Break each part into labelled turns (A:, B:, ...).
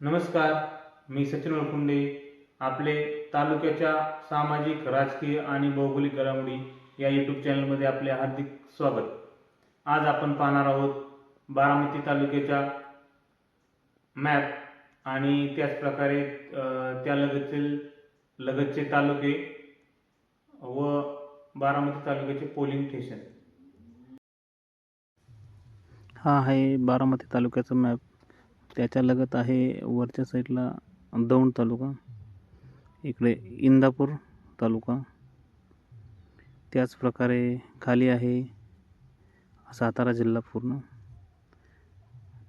A: नमस्कार मी सचिन वळकुंडे आपले तालुक्याच्या सामाजिक राजकीय आणि भौगोलिक घडामोडी या यूट्यूब चॅनलमध्ये आपले हार्दिक स्वागत. आज आपण पाहणार आहोत बारामती तालुक्याच्या मॅप आणि त्याचप्रकारे त्या लगतचे लगतचे तालुके व बारामती तालुक्याचे पोलिंग स्टेशन
B: हा आहे बारामती तालुक्याचा मॅप त्याच्या लगत आहे वरच्या साईडला दौंड तालुका इकडे इंदापूर तालुका. त्याचप्रकारे खाली आहे सातारा जिल्हा पूर्ण.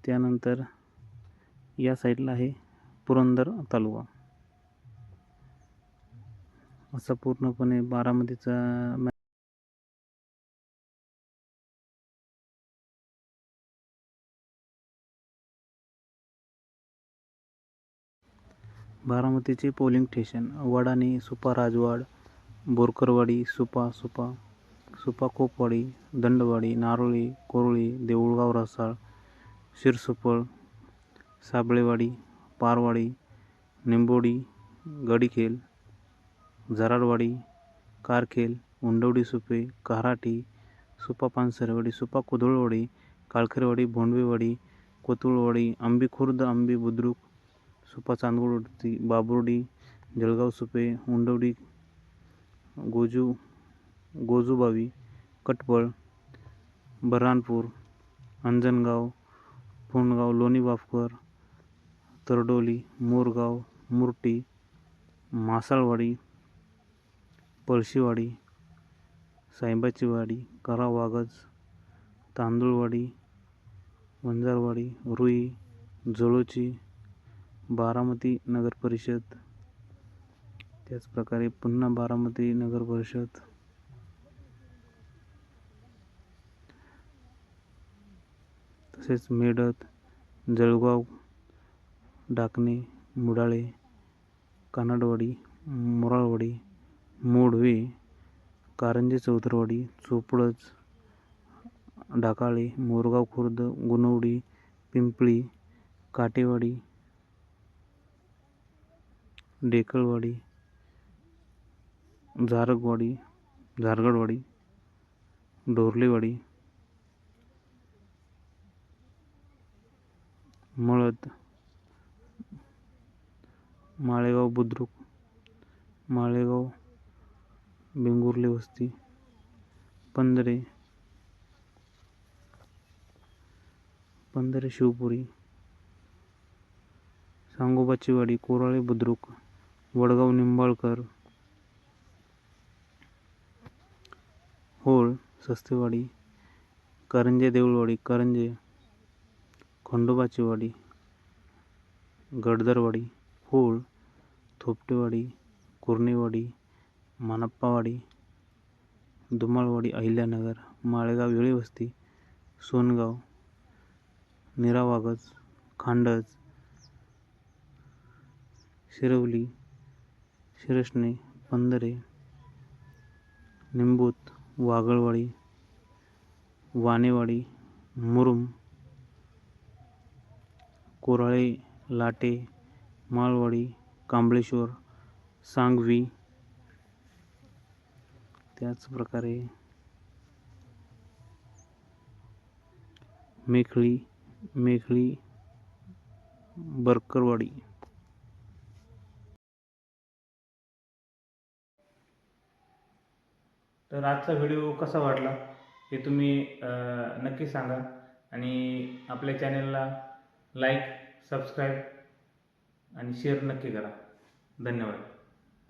B: त्यानंतर या साईडला आहे पुरंदर तालुका. असा पूर्णपणे बारामतीचा बारामतीचे पोलिंग स्टेशन वडाणे सुपा राजवाड बोरकरवाडी सुपा सुपा सुपा कोपवाडी दंडवाडी नारोळी कोरळी देऊळगाव रसाळ शिरसुपळ साबळेवाडी पारवाडी निंबोडी गडीखेल जराडवाडी कारखेल उंडवडी सुपे काराटी सुपा पानसरेवाडी सुपा कुदळवाडी काळखेरवाडी भोंडवेवाडी कोतुळवाडी आंबी खुर्द आंबी बुद्रुक सुपा चांदवडती बाबुर्डी जळगाव सुपे उंडवडी गोजू गोजूबावी कटपळ बऱ्हाणपूर अंजनगाव फोंडगाव लोणी वाफकर तरडोली मोरगाव मुर्टी मासाळवाडी पळशीवाडी साईबाची वाडी तांदूळवाडी वंजारवाडी रुई जळोची बारामती नगरपरिषद त्याचप्रकारे पुन्हा बारामती नगरपरिषद तसेच मेडत जळगाव डाकणे मुडाळे कानडवाडी मोराळवाडी मोडवे कारंजे चौधरवाडी चोपडच डाकाळे मोरगाव खुर्द गुणवडी पिंपळी काटेवाडी डेकळवाडी झारगवाडी झारगडवाडी डोरलेवाडी मळद माळेगाव बुद्रुक माळेगाव बेंगुर्ले वस्ती पंधरे पंधरे शिवपुरी सांगोबाचीवाडी कोराळे बुद्रुक वडगाव निंबाळकर होळ सस्तेवाडी करंजे देऊळवाडी करंजे खंडोबाचीवाडी गडदरवाडी होळ थोपटेवाडी कुर्णेवाडी मानप्पावाडी दुमाळवाडी अहिल्यानगर माळेगाव वेळीवस्ती सोनगाव निरावागज खांडज शिरवली शिरसणे पंधरे निंबूत वागळवाडी वानेवाडी मुरुम कोराळे लाटे माळवाडी कांबळेश्वर सांगवी त्याचप्रकारे मेखळी मेखळी बरकरवाडी.
A: तर आजचा व्हिडिओ कसा वाटला हे तुम्ही नक्की सांगा. आणि आपल्या चॅनलला लाईक सबस्क्राईब आणि शेअर नक्की करा. धन्यवाद.